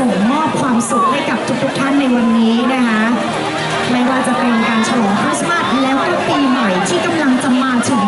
ส่งมอบความสุขให้กับทุกๆท่านในวันนี้นะคะ ไม่ว่าจะเป็นการฉลองคริสต์มาสแล้วก็ปีใหม่ที่กำลังจะมาถึง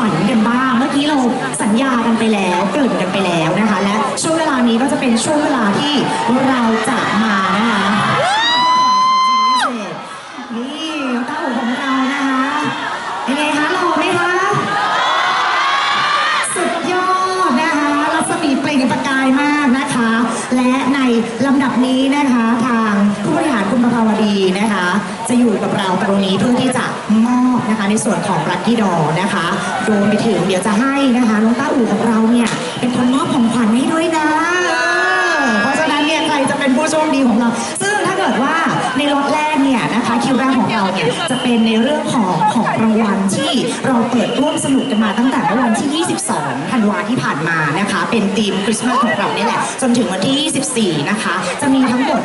วัญกันบ้าง เมื่อกี้เราสัญญากันไปแล้วเกริ่นกันไปแล้วนะคะ และช่วงเวลานี้ก็จะเป็นช่วงเวลาที่เราจะมานะคะนี่น้องต้าอู๋ของเรานะคะยังไงคะหล่อไหมคะสุดยอดนะคะรัศมีเปล่งประกายมากนะคะ และในลำดับนี้นะคะทางผู้บริหารคุณประภาวดีนะคะ จะอยู่กับเราตรงนี้เพื่อที่จะมอบนะคะในส่วนของรักกี้ดอนะคะ รวมไปถึงเดี๋ยวจะให้นะคะน้องต้าอู่ของเราเนี่ยเป็นคนมอบของขวัญให้ด้วยนะเออเพราะฉะนั้นเนี่ยใครจะเป็นผู้โชคดีของเรา ซึ่งถ้าเกิดว่า ในรถแรกเนี่ยนะคะคิวแรกของเราเนี่ยจะเป็นในเรื่องของของรางวัลที่เราเปิดร่วมสนุกกันมาตั้งแต่เมื่อวันที่ 22 ธันวาที่ผ่านมานะคะ เป็นธีมคริสต์มาสของเราเนี่ยแหละจนถึงวันที่ 24 นะคะ จะมีทั้งหมด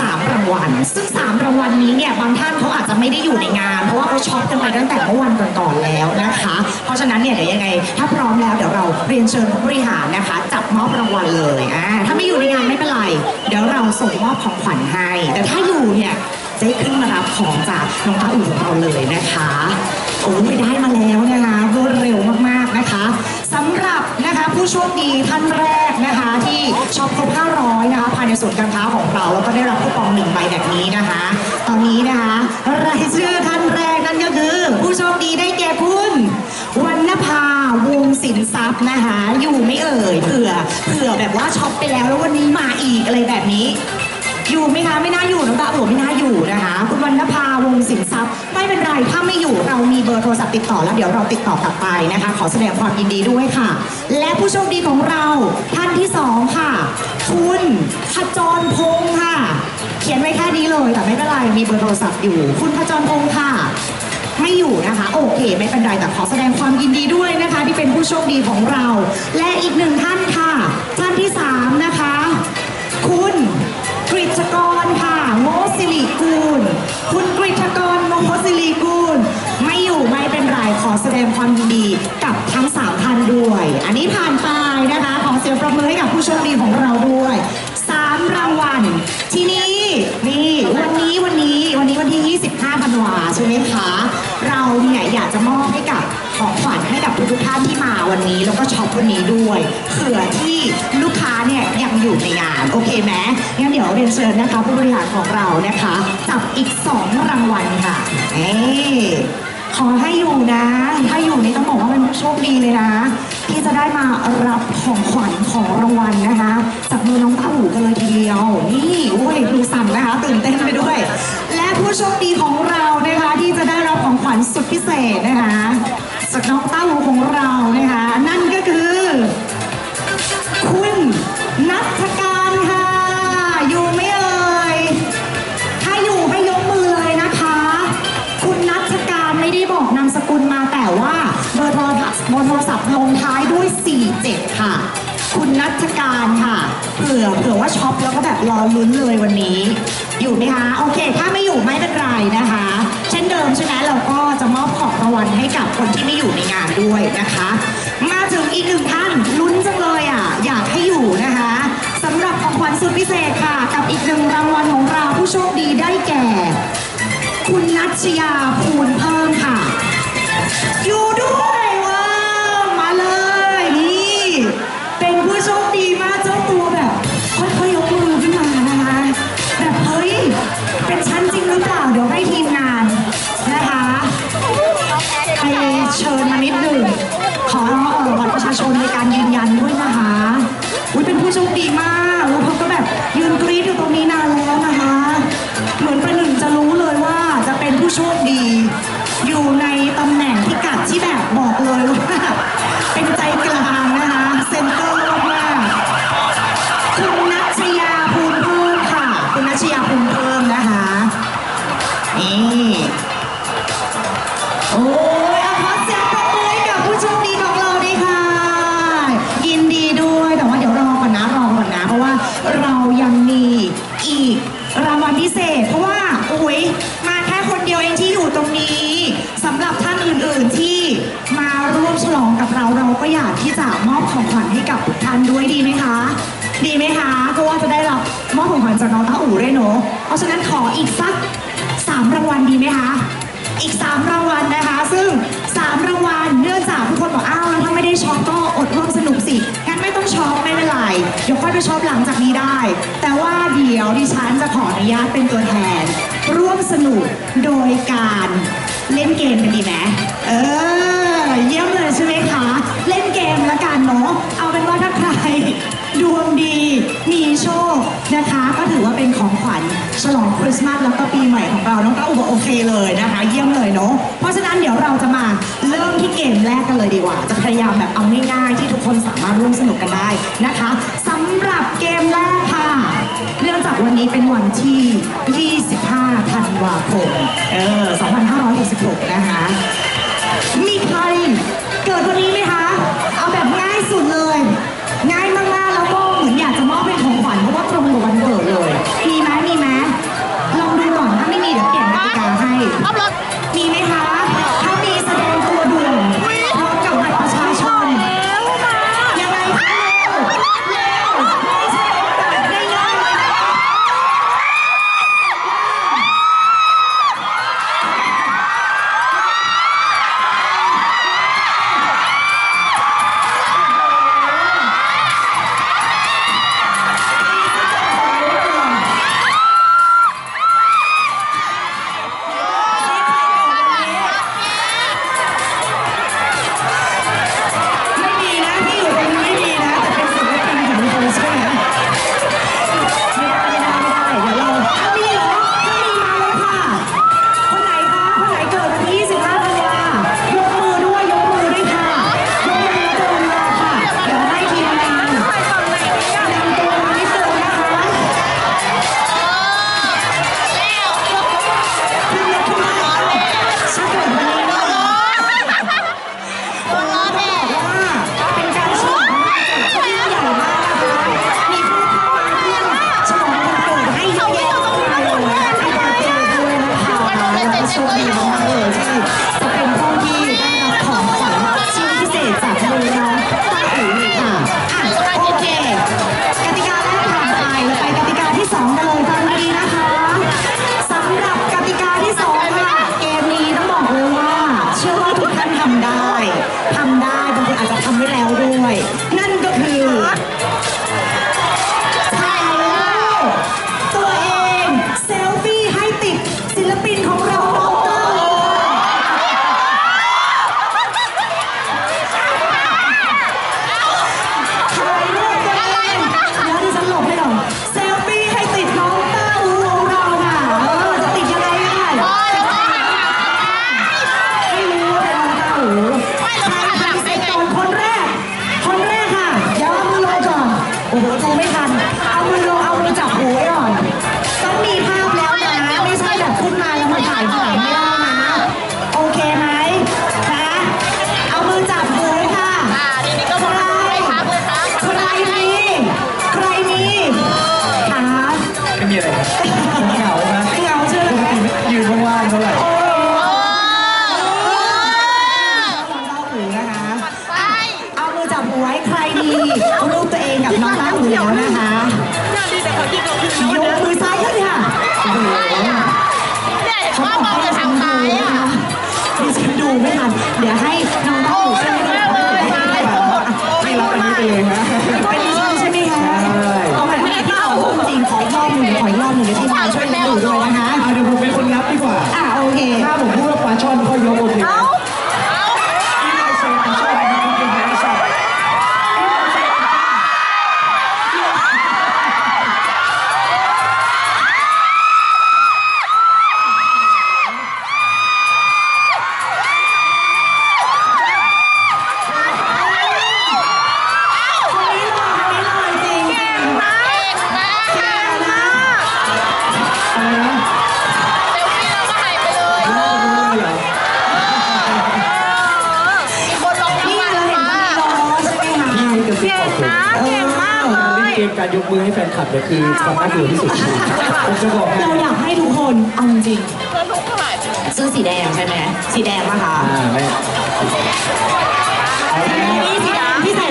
สามรางวัล ซึ่ง 3 รางวัลนี้เนี่ยบางท่านเขาอาจจะไม่ได้อยู่ในงาน เพราะว่าเขาช็อปกันไปตั้งแต่เมื่อวันก่อนๆแล้วนะคะ เพราะฉะนั้นเนี่ยเดี๋ยวยังไง ถ้าพร้อมแล้วเดี๋ยวเราเรียนเชิญผู้บริหารนะคะ จับมอบรางวัลเลยอ่าถ้าไม่อยู่ในงานไม่เป็นไร เดี๋ยวเราส่งมอบของขวัญให้ แต่ถ้าอยู่เนี่ยจะได้ขึ้นมารับของจากน้องตาอู่ของเราเลยนะคะโอ้ไปได้มาแล้วนะคะรวดเร็วมากๆนะคะสำหรับนะคะผู้โชคดีท่านแรกนะคะ ที่ช็อปครบ500นะคะภายในศูนย์การค้าของเราแล้วก็ได้รับคูปองหนึ่งใบแบบนี้นะคะ ตอนนี้นะคะรายชื่อท่านแรกนั่นก็คือ ผู้โชคดีได้แก่คุณวรรณภาวงศิลทรัพย์นะคะ อยู่ไม่เอ่ยเผื่อเผื่อแบบว่าช็อปไปแล้วแล้ววันนี้มาอีกอะไรแบบนี้ อยู่ไหมคะไม่น่าอยู่น้องตาโอ๋ไม่น่าอยู่นะคะคุณวรรณภาวงศิลทรัพย์ไม่เป็นไรถ้าไม่อยู่เรามีเบอร์โทรศัพท์ติดต่อแล้วเดี๋ยวเราติดต่อกลับไปนะคะ ขอแสดงความยินดีด้วยค่ะ และผู้โชคดีของเราท่านที่สองค่ะคุณขจรพงศ์ค่ะ เขียนไว้แค่นี้เลยแต่ไม่เป็นไรมีเบอร์โทรศัพท์อยู่ คุณขจรพงศ์ค่ะไม่อยู่นะคะ โอเค ไม่เป็นไรแต่ขอแสดงความยินดีด้วยนะคะ ที่เป็นผู้โชคดีของเรา และอีกหนึ่งท่านค่ะ นี้แล้วก็ช็อปวันนี้ด้วยเผื่อที่ลูกค้าเนี่ยยังอยู่ในงานโอเคไหมงั้นเดี๋ยวเรียนเชิญนะคะผู้บริหารของเรานะคะจับอีก 2 รางวัลค่ะเอ้ขอให้อยู่นะ ถ้าอยู่นี่ต้องบอกว่าเป็นผู้โชคดีเลยนะ ที่จะได้มารับของขวัญของรางวัลนะคะจากมือน้องต้าหูกันเลยทีเดียว นี่โอ้ยดูสั่นนะคะตื่นเต้นไปด้วย และผู้โชคดีของเรานะคะที่จะได้รับของขวัญสุดพิเศษนะคะ จากน้องต้าหูของเรานะคะ นั่นก็คือ คุณนัทการค่ะ อยู่ไหม่เอ่ย ถ้าอยู่ให้ยกมือเลยนะคะ คุณนัทการไม่ได้บอกนามสกุลมาแต่ว่าเบอร์โทรศัพท์เบอร์โทรศัพท์ลงท้ายด้วย 47 ค่ะ คุณนัทการค่ะ เผื่อเผื่อว่าช็อปแล้วก็แบบรอลุ้นเลยวันนี้ อยู่ไหมคะ โอเค ถ้าไม่อยู่ไม่เป็นไรนะคะ กับคนที่ไม่อยู่ในงานด้วยนะคะ มาถึงอีกหนึ่งท่านลุ้นจังเลยอะอยากให้อยู่นะคะสำหรับของขวัญสุดพิเศษค่ะ กับอีกหนึ่งรางวัลของเราผู้โชคดีได้แก่ คุณนัชยาภูลเพิ่มค่ะีไหมคะ ดีไหมคะ เพราะว่าจะได้รับมอบของขวัญจากน้องต้าอู่ด้วยเนาะเพราะฉะนั้นขออีกสักสามรางวัลดีไหมคะ อีกสามรางวัลนะคะ ซึ่งสามรางวัลเนื่องจากทุกคนบอกอ้าวแล้วถ้าไม่ได้ช็อปก็อดร่วมสนุกสิ งั้นไม่ต้องช็อปไม่เป็นไรเดี๋ยวค่อยไปช็อปหลังจากนี้ได้ แต่ว่าเดี๋ยวดิฉันจะขออนุญาตเป็นตัวแทน ร่วมสนุกโดยการเล่นเกมกันดีไหมเออ เยี่ยมเลยใช่ไหมคะ เล่นเกมละกันเนาะเอา ดวงดี มีโชคนะคะ ก็ถือว่าเป็นของขวัญฉลองคริสต์มาสแล้วก็ปีใหม่ของเรา น้องเต้าอุบโอเคเลยนะคะ เยี่ยมเลยเนาะ เพราะฉะนั้นเดี๋ยวเราจะมาเริ่มที่เกมแรกกันเลยดีกว่า จะพยายามแบบเอาง่ายๆที่ทุกคนสามารถร่วมสนุกกันได้นะคะ สำหรับเกมแรกค่ะ เนื่องจากวันนี้เป็นวันที่ 25 ธันวาคม เออ 2566 นะคะ มีใครเกิดวันนี้ไหมคะ เอาแบบง่ายสุดเลย จะบอกเราอยากให้ทุกคนเอาจริงเสื้อสีแดงใช่ไหมสีแดงปะคะอ่าไม่ นี่ดำที่ใส่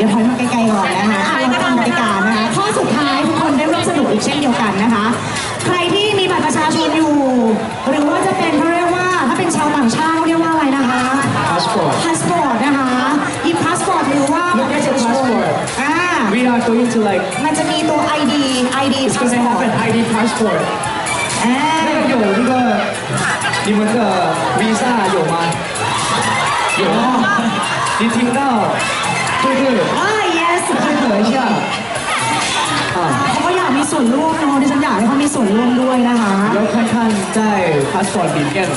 ดี๋ยวถอยมาไกลๆก่อนนะคะอ่ะเราทำกติกานะคะ ข้อสุดท้ายทุกคนได้ร่วมสนุกอีกเช่นเดียวกันนะคะ ใครที่มีบัตรประชาชนอยู่ หรือว่าจะเป็นเขาเรียกว่าถ้าเป็นชาวต่างชาติเขาเรียกว่าอะไรนะคะ passport พาสปอร์ตนะคะหยิบพาสปอร์ตหรือว่า Look at your passport อ่า we are going to like มันจะมีตัว ID ID it's gonna have passport an ID passport อ่า 那个有那个你们的 visa 有吗？有吗？你听到？ คือคืออ่า yes คือเผยเชียวเขาก็อยากมีส่วนร่วมนะคะดิฉันอยากให้เขามีส่วนร่วมด้วยนะคะแล้วข้างๆได้พาสปอร์ตบีแกน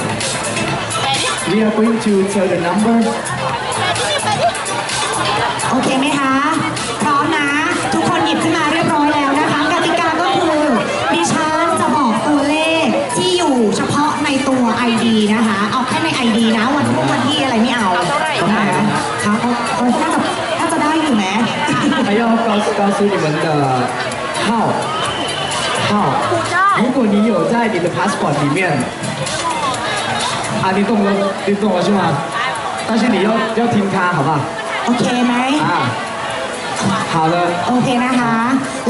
We are going to tell the number โอเคไหมคะพร้อมนะ ทุกคนหยิบขึ้นมาเรียบร้อยแล้วนะคะกติกาก็คือดิฉันจะบอกตัวเลขที่อยู่เฉพาะในตัว ID นะคะ เอาแค่ใน ID นะ วันพุ่งวันที่อะไรไม่เอา เอาท่าไหร่คะ คะเขาเขาน่าจะ ได้อยู่ไหม 还要告诉告诉你们的号号。如果你有在你的 passport 里面，啊，你懂了，你懂了是吗？但是你要要听它，好不好？ โอเคไหม 啊，好了。 โอเคนะคะ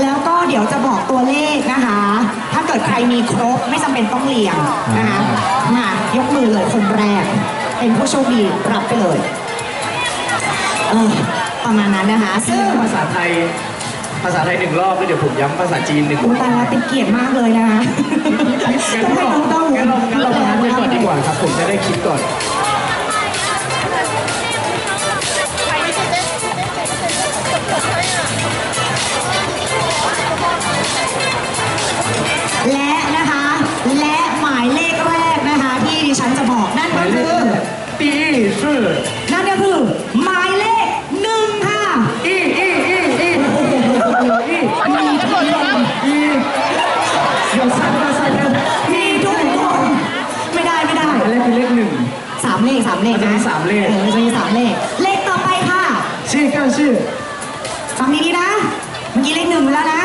แล้วก็เดี๋ยวจะบอกตัวเลขนะคะ ถ้าเกิดใครมีครบไม่จำเป็นต้องเรียงนะคะมายกมือเลยคนแรก เป็นผู้โชคดีรับไปเลยเออ ประมาณนั้นนะคะ ซึ่ง ภาษาไทย ภาษาไทยหนึ่งรอบแล้วเดี๋ยวผมย้ำภาษาจีนหนึ่งร อุ อบ ยตายแล้วเป็นเกียรติมากเลยนะคะ งั้นเรางั้นเรางั้นเราพร้อมไว้ก่อนดีกว่าครับ ผมจะได้คิดก่อน และนะคะ และหมายเลขแรกนะคะ ที่ดิฉันจะบอกนั่น ห ก็ มายเล คือ ข第一是 ามเลขมันจะมีสามเลขมันจะมีสามเลข เลขต่อไปค่ะ ชื่อก็ชื่อ ฟังดีๆนะ เมื่อกี้เลขหนึ่งไปแล้วนะ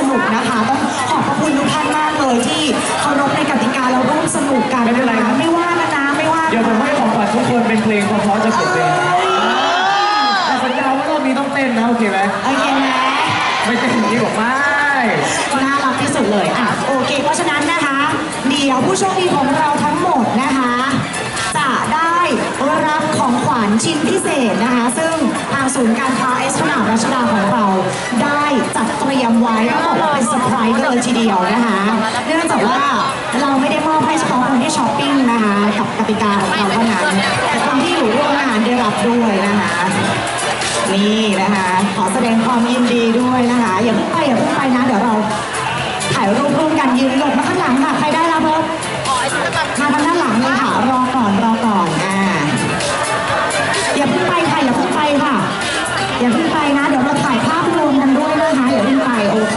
สนุกนะคะต้องขอบพระคุณทุกท่านมากเลยที่เคารพในกติกาเราร่วมสนุกกันไม่เป็นไรนะคะไม่ว่านะนะไม่ว่าเดี๋ยวผมให้ของขวัญทุกคนเป็นเพลงเพราะๆจะเปิดเพลงแต่สัญญาว่ารอบนี้ต้องเต้นนะโอเคไหมโอเคไหมไม่เต้นอย่างนี้บอกไม่น่ารักที่สุดเลยอะโอเค เพราะฉะนั้นนะคะ เดี๋ยวผู้โชคดีของเราทั้งหมดนะคะจะได้ รับของขวัญชิ้นพิเศษนะคะ ซึ่งทางศูนย์การค้าเอสพนาดรัชดาของเราได้จัดเตรียมไว้ต้องบอกว่าเป็นเซอร์ไพรส์เลยทีเดียวนะคะเนื่องจากว่าเราไม่ได้มอบให้เฉพาะคนที่ช้อปปิ้งนะคะกับกติกาของเราเท่านั้นแต่คนที่อยู่ร่วมงานได้รับด้วยนะคะนี่นะคะ ขอแสดงความยินดีด้วยนะคะ อย่าเพิ่งไปอย่าเพิ่งไปนะ เดี๋ยวเราถ่ายรูปร่วมกันยืนหลบมาข้างหลังค่ะ ใครได้แล้วเพิ่มอ๋อไอ้ที่จะแบมาทางด้านหลังเลยค่ะ รอก่อนรอก่อนอ่า อย่าเพิ่งไปนะ เดี๋ยวเราถ่ายภาพรวมกันด้วยนะคะอย่าเพิ่งไปโอเค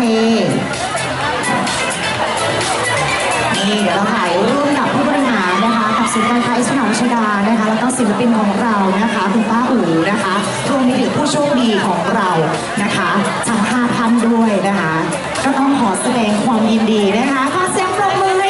นี่เดี๋ยวเราถ่ายร่วมกับผู้บริหารนะคะกับศูนย์การค้าอิสรชดานะคะ แล้วก็ศิลปินของเรานะคะ คุณป้าอู๋นะคะรวมไปถึงผู้โชคดีของเรานะคะทั้งห้าท่านด้วยนะคะ ก็ต้องขอแสดงความยินดีนะคะขอเสียงปรบมือให้